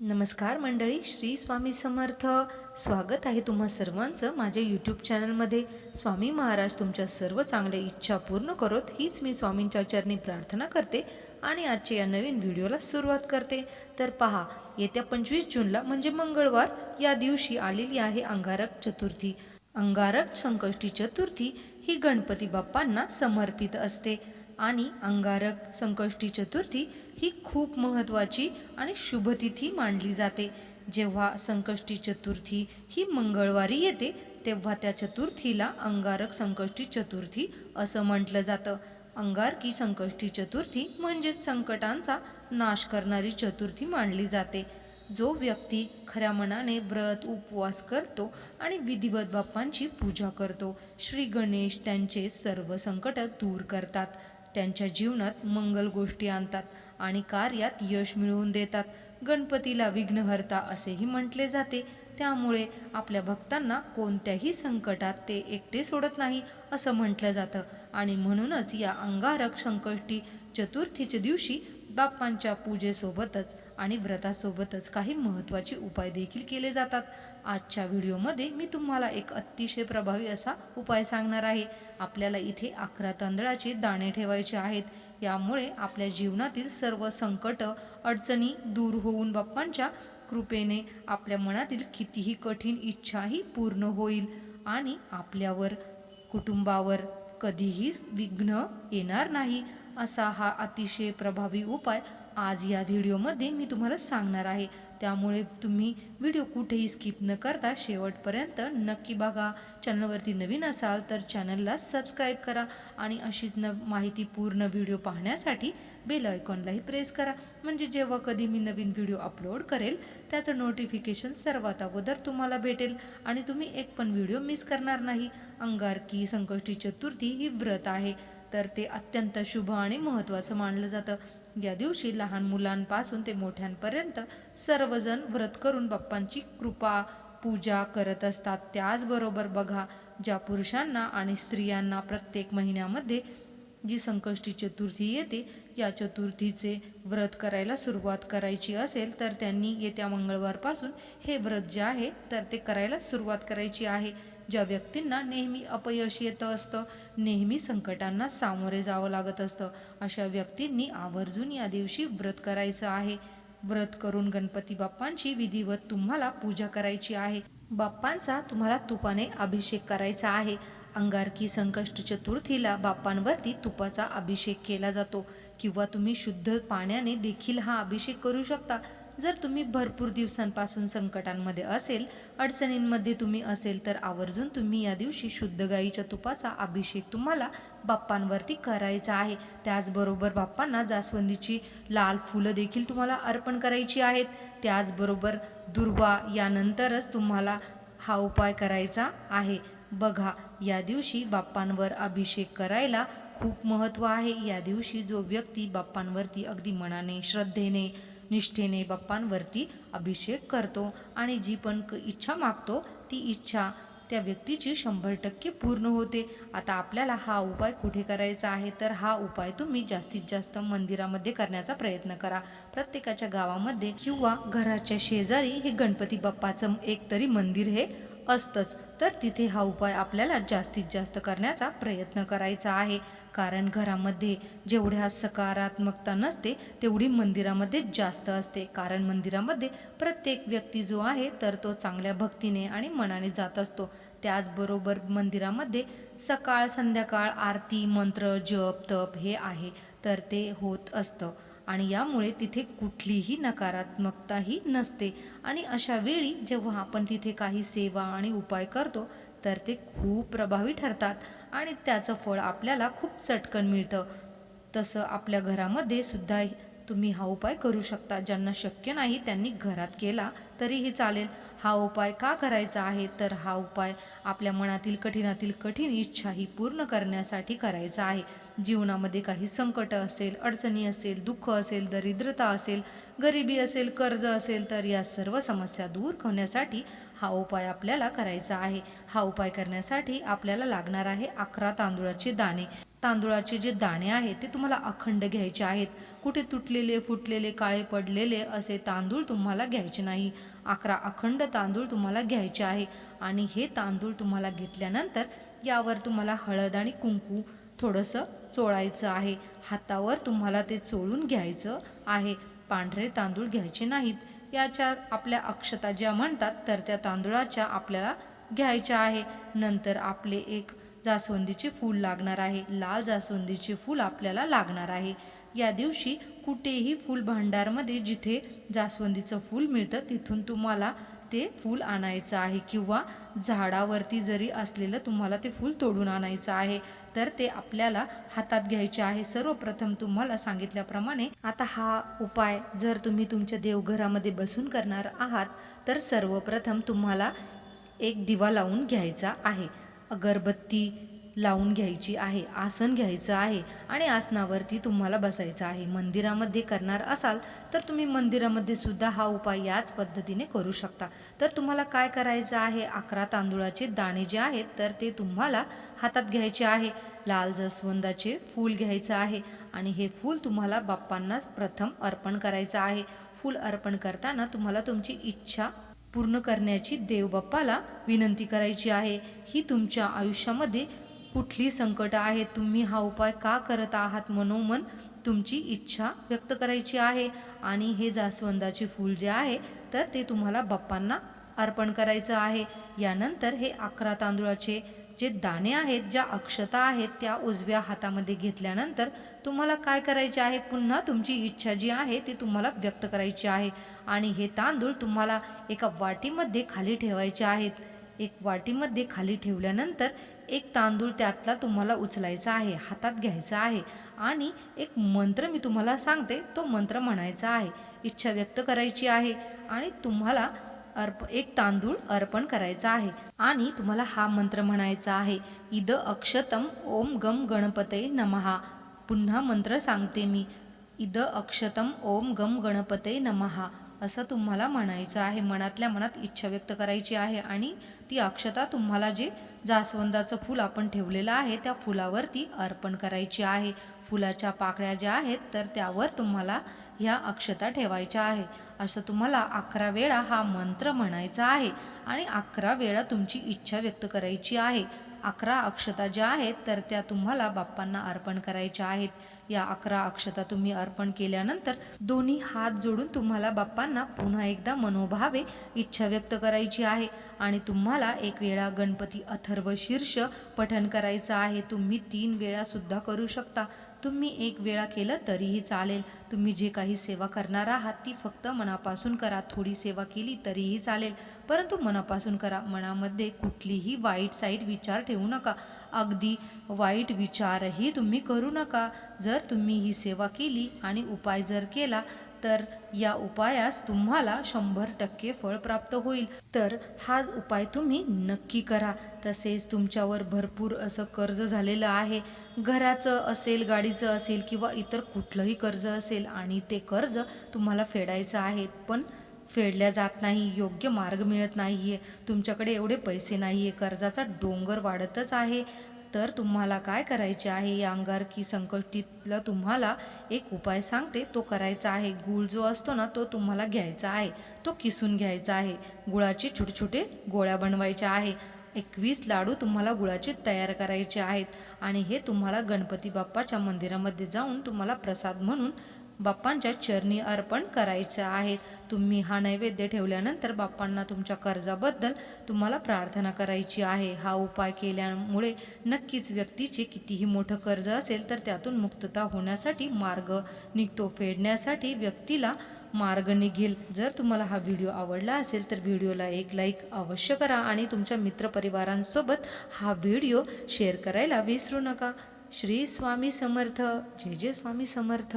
नमस्कार मंडळी श्री स्वामी समर्थ. स्वागत आहे तुम्हा सर्वांचं माझ्या यूट्यूब चॅनलमध्ये स्वामी महाराज तुमच्या सर्व चांगल्या इच्छा पूर्ण करोत हीच मी स्वामींच्या चरणी प्रार्थना करते आणि आजच्या या नवीन व्हिडिओला सुरुवात करते. तर पहा येत्या पंचवीस जूनला म्हणजे मंगळवार या दिवशी आलेली आहे अंगारक चतुर्थी. अंगारक संकष्टी चतुर्थी ही गणपती बाप्पांना समर्पित असते. आणि अंगारक संकष्टी चतुर्थी ही खूप महत्त्वाची आणि शुभतिथी मानली जाते. जेव्हा संकष्टी चतुर्थी ही मंगळवारी येते तेव्हा त्या चतुर्थीला अंगारक संकष्टी चतुर्थी असं म्हटलं जातं. अंगारकी संकष्टी चतुर्थी म्हणजेच संकटांचा नाश करणारी चतुर्थी मानली जाते. जो व्यक्ती खऱ्या मनाने व्रत उपवास करतो आणि विधिवत बाप्पांची पूजा करतो श्री गणेश त्यांचे सर्व संकट दूर करतात. त्यांच्या जीवनात मंगल गोष्टी आणतात आणि कार्यात यश मिळवून देतात. गणपतीला विघ्नहर्ता असेही म्हटले जाते. त्यामुळे आपल्या भक्तांना कोणत्याही संकटात ते एकटे सोडत नाही असं म्हटलं जातं. आणि म्हणूनच या अंगारक संकष्टी चतुर्थीच्या दिवशी बाप्पांच्या पूजेसोबतच आणि व्रतासोबतच काही महत्त्वाचे उपाय देखील केले जातात. आजच्या व्हिडिओमध्ये मी तुम्हाला एक अतिशय प्रभावी असा उपाय सांगणार आहे. आपल्याला इथे अकरा तांदळाचे दाणे ठेवायचे आहेत. यामुळे आपल्या जीवनातील सर्व संकट अडचणी दूर होऊन बाप्पांच्या कृपेने आपल्या मनातील कितीही कठीण इच्छाही पूर्ण होईल आणि आपल्यावर कुटुंबावर कधीही विघ्न येणार नाही असा हा अतिशय प्रभावी उपाय आज या व्हिडिओमध्ये मी तुम्हाला सांगणार आहे. त्यामुळे तुम्ही व्हिडिओ कुठेही स्किप न करता शेवटपर्यंत नक्की बघा. चॅनलवरती नवीन असाल तर चॅनलला सबस्क्राईब करा आणि अशीच न माहिती पूर्ण व्हिडिओ पाहण्यासाठी बेल आयकॉनलाही प्रेस करा. म्हणजे जेव्हा कधी मी नवीन व्हिडिओ अपलोड करेल त्याचं नोटिफिकेशन सर्वात अगोदर तुम्हाला भेटेल आणि तुम्ही एक पण व्हिडिओ मिस करणार नाही. अंगारकी संकष्टी चतुर्थी ही व्रत आहे. तर ते अत्यंत शुभ आणि महत्त्वाचं मानलं जातं. या दिवशी लहान मुलांपासून ते मोठ्यांपर्यंत सर्वजण व्रत करून बाप्पांची कृपा पूजा करत असतात. त्याचबरोबर बघा ज्या पुरुषांना आणि स्त्रियांना प्रत्येक महिन्यामध्ये जी संकष्टी चतुर्थी येते या चतुर्थीचे व्रत करायला सुरुवात करायची असेल तर त्यांनी येत्या मंगळवारपासून हे व्रत जे आहे तर ते करायला सुरुवात करायची आहे. ज्या व्यक्तींना नेहमी अपयश येतं असतं नेहमी संकटांना सामोरे जावं लागत असतं. अशा व्यक्तींनी आवर्जून या दिवशी व्रत करायचं आहे. व्रत करून गणपती बाप्पांची विधिवत तुम्हाला पूजा करायची आहे. बाप्पांचा तुम्हाला तुपाने अभिषेक करायचा आहे. अंगारकी संकष्ट चतुर्थीला बाप्पांवरती तुपाचा अभिषेक केला जातो. किंवा तुम्ही शुद्ध पाण्याने देखील हा अभिषेक करू शकता. जर तुम्ही भरपूर दिवसांपासून संकटांमध्ये असेल अडचणींमध्ये तुम्ही असेल तर आवर्जून तुम्ही या दिवशी शुद्ध गाईच्या तुपाचा अभिषेक तुम्हाला बाप्पांवरती करायचा आहे. त्याचबरोबर बाप्पांना जास्वंदीची लाल फुलं देखील तुम्हाला अर्पण करायची आहेत. त्याचबरोबर दुर्वा यानंतरच तुम्हाला हा उपाय करायचा आहे. बघा या दिवशी बाप्पांवर अभिषेक करायला खूप महत्त्व आहे. या दिवशी जो व्यक्ती बाप्पांवरती अगदी मनाने श्रद्धेने निष्ठेने बाप्पांवरती अभिषेक करतो आणि जी पण क इच्छा मागतो ती इच्छा त्या व्यक्तीची शंभर टक्के पूर्ण होते. आता आपल्याला हा उपाय कुठे करायचा आहे? तर हा उपाय तुम्ही जास्तीत जास्त मंदिरामध्ये करण्याचा प्रयत्न करा. प्रत्येकाच्या गावामध्ये किंवा घराच्या शेजारी हे गणपती बाप्पाचं एक तरी मंदिर हे असतंच. तर तिथे हा उपाय आपल्याला जास्तीत जास्त करण्याचा प्रयत्न करायचा आहे. कारण घरामध्ये जेवढ्या सकारात्मकता नसते तेवढी मंदिरामध्ये जास्त असते. कारण मंदिरामध्ये प्रत्येक व्यक्ती जो आहे तर तो चांगल्या भक्तीने आणि मनाने जात असतो. त्याचबरोबर मंदिरामध्ये सकाळ संध्याकाळ आरती मंत्र जप तप हे आहे. तर ते होत असतं. आणि यामुळे तिथे कुठलीही नकारात्मकताही नसते. आणि अशा वेळी जेव्हा आपण तिथे काही सेवा आणि उपाय करतो तर ते खूप प्रभावी ठरतात आणि त्याचं फळ आपल्याला खूप चटकन मिळतं. तसं आपल्या घरामध्ये सुद्धा तुम्ही हा उपाय करू शकता. ज्यांना शक्य नाही त्यांनी घरात केला तरीही चालेल. हा उपाय का करायचा आहे? तर हा उपाय आपल्या मनातील कठीणातील कठीण इच्छा ही पूर्ण करण्यासाठी करायचा आहे. जीवनामध्ये काही संकट असेल अडचणी असेल दुःख असेल दरिद्रता असेल गरिबी असेल कर्ज असेल तर या सर्व समस्या दूर होण्यासाठी हा उपाय आपल्याला करायचा आहे. हा उपाय करण्यासाठी आपल्याला लागणार आहे अकरा तांदूळाचे दाणे. तांदूळाचे जे दाणे आहेत ते तुम्हाला अखंड घ्यायचे आहेत. कुठे तुटलेले फुटलेले काळे पडलेले असे तांदूळ तुम्हाला घ्यायचे नाही. अकरा अखंड तांदूळ तुम्हाला घ्यायचे आहे आणि हे तांदूळ तुम्हाला घेतल्यानंतर यावर तुम्हाला हळद आणि कुंकू थोडंसं चोळायचं आहे. हातावर तुम्हाला ते चोळून घ्यायचं आहे. पांढरे तांदूळ घ्यायचे नाहीत. याच्या आपल्या अक्षता ज्या म्हणतात तर त्या तांदूळाच्या आपल्याला घ्यायच्या आहे. नंतर आपले एक जास्वंदीचे फूल लागणार आहे. लाल जास्वंदीचे फूल आपल्याला लागणार आहे. या दिवशी कुठेही फूल भांडारमध्ये जिथे जास्वंदीचं फूल मिळतं तिथून तुम्हाला ते फूल आणायचं आहे किंवा झाडावरती जरी असलेलं तुम्हाला ते फूल तोडून आणायचं आहे तर ते आपल्याला हातात घ्यायचे आहे. सर्वप्रथम तुम्हाला सांगितल्याप्रमाणे आता हा उपाय जर तुम्ही तुमच्या देवघरामध्ये बसून करणार आहात तर सर्वप्रथम तुम्हाला एक दिवा लावून घ्यायचा आहे. अगरबत्ती लावून घ्यायची आहे आसन घ्यायचं आहे आणि आसनावरती तुम्हाला बसायचं आहे. मंदिरामध्ये करणार असाल तर तुम्ही मंदिरामध्ये सुद्धा हा उपाय याच पद्धतीने करू शकता. तर तुम्हाला काय करायचं आहे? अकरा तांदूळाचे दाणे जे आहेत तर ते तुम्हाला हातात घ्यायचे आहे. लाल जसवंदाचे फूल घ्यायचं आहे आणि हे फूल तुम्हाला बाप्पांना प्रथम अर्पण करायचं आहे. फूल अर्पण करताना तुम्हाला तुमची इच्छा पूर्ण करण्याची देवबाप्पाला विनंती करायची आहे. ही तुमच्या आयुष्यामध्ये कुठली संकटं आहेत तुम्ही हा उपाय का करत आहात मनोमन तुमची इच्छा व्यक्त करायची आहे. आणि हे जास्वंदाचे फूल जे आहे तर ते तुम्हाला बाप्पांना अर्पण करायचं आहे. यानंतर हे अकरा तांदूळाचे जे दाणे आहेत ज्या अक्षता आहेत त्या उजव्या हातामध्ये घेतल्यानंतर तुम्हाला काय करायचे आहे पुन्हा तुमची इच्छा जी आहे ती तुम्हाला व्यक्त करायची आहे. आणि हे तांदूळ तुम्हाला एका वाटीमध्ये खाली ठेवायचे आहेत. एक वाटीमध्ये खाली ठेवल्यानंतर एक तांदूळ त्यातला तुम्हाला उचलायचा आहे हातात घ्यायचा आहे आणि एक मंत्र मी तुम्हाला सांगते तो मंत्र म्हणायचा आहे. इच्छा व्यक्त करायची आहे आणि तुम्हाला अर्प एक तांदूळ अर्पण करायचा आहे आणि तुम्हाला हा मंत्र म्हणायचा आहे. इद अक्षतम ओम गम गणपते नमहा. पुन्हा मंत्र सांगते मी. इद अक्षतम ओम गम गणपते नमहा. असं तुम्हाला म्हणायचं आहे. मनातल्या मनात इच्छा व्यक्त करायची आहे आणि ती अक्षता तुम्हाला जे जास्वंदाचं फूल आपण ठेवलेलं आहे त्या फुलावरती अर्पण करायची आहे. फुलाच्या पाकळ्या ज्या आहेत तर त्यावर तुम्हाला ह्या अक्षता ठेवायच्या आहे. असं तुम्हाला अकरा वेळा हा मंत्र म्हणायचा आहे आणि अकरा वेळा तुमची इच्छा व्यक्त करायची आहे. अकरा अक्षता ज्या आहेत तर त्या तुम्हाला बाप्पांना अर्पण करायच्या आहेत. या अकरा अक्षता तुम्ही अर्पण केल्यानंतर दोन्ही हात जोडून तुम्हाला बाप्पांना पुन्हा एकदा मनोभावे इच्छा व्यक्त करायची आहे. आणि तुम्हाला एक वेळा गणपती अथर्व शीर्ष पठण करायचं आहे. तुम्ही तीन वेळासुद्धा करू शकता. तुम्ही एक वेळा केलं तरीही चालेल. तुम्ही जे काही सेवा करणार आहात ती फक्त मनापासून करा. थोडी सेवा केली तरीही चालेल. परंतु मनापासून करा. मनामध्ये कुठलीही वाईट साईट विचार ठेवू नका. अगदी वाईट विचारही तुम्ही करू नका. जर तुम्ही ही सेवा केली आणि उपाय जर केला तर या उपायास तुम्हाला शंभर टक्के फळ प्राप्त होईल. तर हा उपाय तुम्ही नक्की करा. तसेच तुमच्यावर भरपूर असं कर्ज झालेलं आहे. घराचं असेल गाडीचं असेल किंवा इतर कुठलंही कर्ज असेल आणि ते कर्ज तुम्हाला फेडायचं आहे. पण फेडल्या जात नाही योग्य मार्ग मिळत नाही आहे तुमच्याकडे एवढे पैसे नाही आहे कर्जाचा डोंगर वाढतच आहे. तर तुम्हाला काय करायचे आहे? या अंगारकी संकष्टीतला तुम्हाला एक उपाय सांगते. तो करायचा आहे. गुळ जो असतो ना तो तुम्हाला घ्यायचा आहे. तो किसून घ्यायचा आहे. गुळाचे छोटे छोटे गोळ्या बनवायच्या आहे. एकवीस लाडू तुम्हाला गुळाचे तयार करायचे आहेत. आणि हे तुम्हाला गणपती बाप्पाच्या मंदिरामध्ये जाऊन तुम्हाला प्रसाद म्हणून बाप्पांच्या चरणी अर्पण करायचं आहे तुम्ही हा नैवेद्य ठेवल्यानंतर बाप्पांना तुमच्या कर्जाबद्दल तुम्हाला प्रार्थना करायची आहे. हा उपाय केल्यामुळे नक्कीच व्यक्तीचे कितीही मोठं कर्ज असेल तर त्यातून मुक्तता होण्यासाठी मार्ग निघतो. फेडण्यासाठी व्यक्तीला मार्ग निघेल. जर तुम्हाला हा व्हिडिओ आवडला असेल तर व्हिडिओला एक लाईक अवश्य करा आणि तुमच्या मित्रपरिवारांसोबत हा व्हिडिओ शेअर करायला विसरू नका. श्री स्वामी समर्थ. जय जय स्वामी समर्थ.